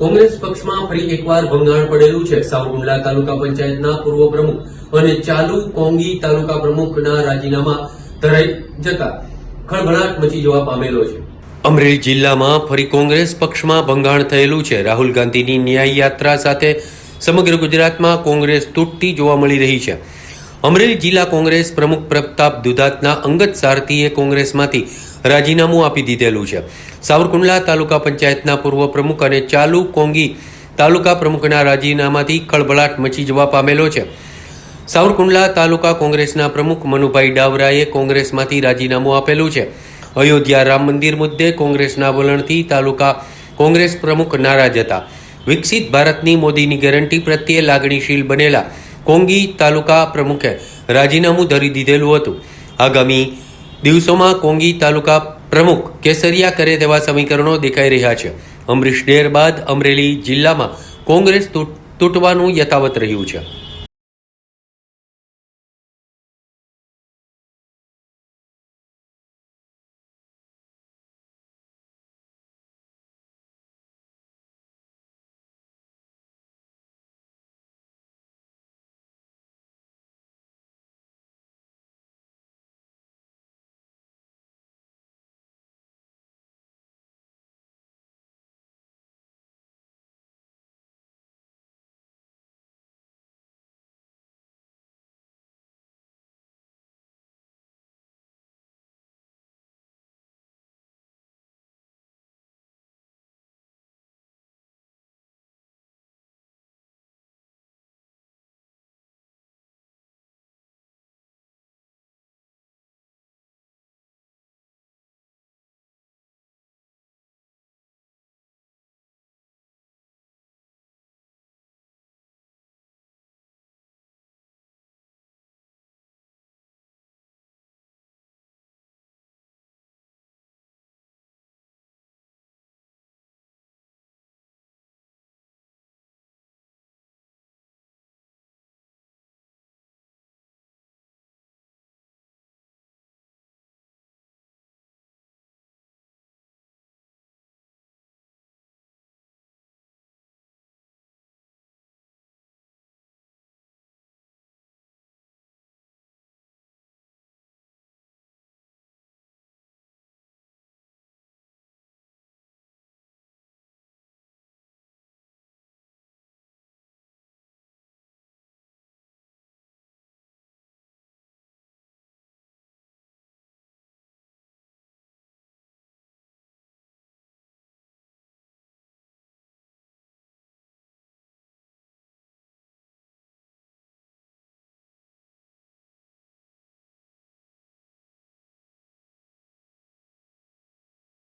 કોંગ્રેસ પક્ષમાં ફરી એકવાર ભંગાણ પડેલું છે. સાવરકુંડલા તાલુકા પંચાયતના પૂર્વ પ્રમુખ અને ચાલુ કોંગી તાલુકા પ્રમુખના રાજીનામા ધરાઈ જતા ખળભળાટ મચી જવા પામેલો છે. અમરેલી જિલ્લામાં ફરી કોંગ્રેસ પક્ષમાં ભંગાણ થયેલું છે. રાહુલ ગાંધીની ન્યાય યાત્રા સાથે સમગ્ર ગુજરાતમાં કોંગ્રેસ તૂટતી જોવા મળી રહી છે. અમરેલી જિલ્લા કોંગ્રેસ પ્રમુખ પ્રતાપ દુધાતના અંગત સારથીએ કોંગ્રેસમાંથી રાજીનામું આપી દીધેલું છે. સાવરકુંડલા તાલુકા પંચાયતના પૂર્વ પ્રમુખ અને ચાલુ કોંગી તાલુકા પ્રમુખના રાજીનામાથી ખળભળાટ મચી જવા પામેલો છે. સાવરકુંડલા તાલુકા કોંગ્રેસના પ્રમુખ મનુભાઈ ડાવરાએ કોંગ્રેસમાંથી રાજીનામું આપેલું છે. અયોધ્યા રામ મંદિર મુદ્દે કોંગ્રેસના વલણથી તાલુકા કોંગ્રેસ પ્રમુખ નારાજ હતા. વિકસિત ભારતની મોદીની ગેરંટી પ્રત્યે લાગણીશીલ બનેલા કોંગી તાલુકા પ્રમુખે રાજીનામું ધરી દીધેલું હતું. આગામી દિવસોમાં કોંગી તાલુકા પ્રમુખ કેસરિયા કરે તેવા સમીકરણો દેખાઈ રહ્યા છે. અમરીશ ડેર બાદ અમરેલી જિલ્લામાં કોંગ્રેસ તૂટ- તૂટવાનું યથાવત રહ્યું છે.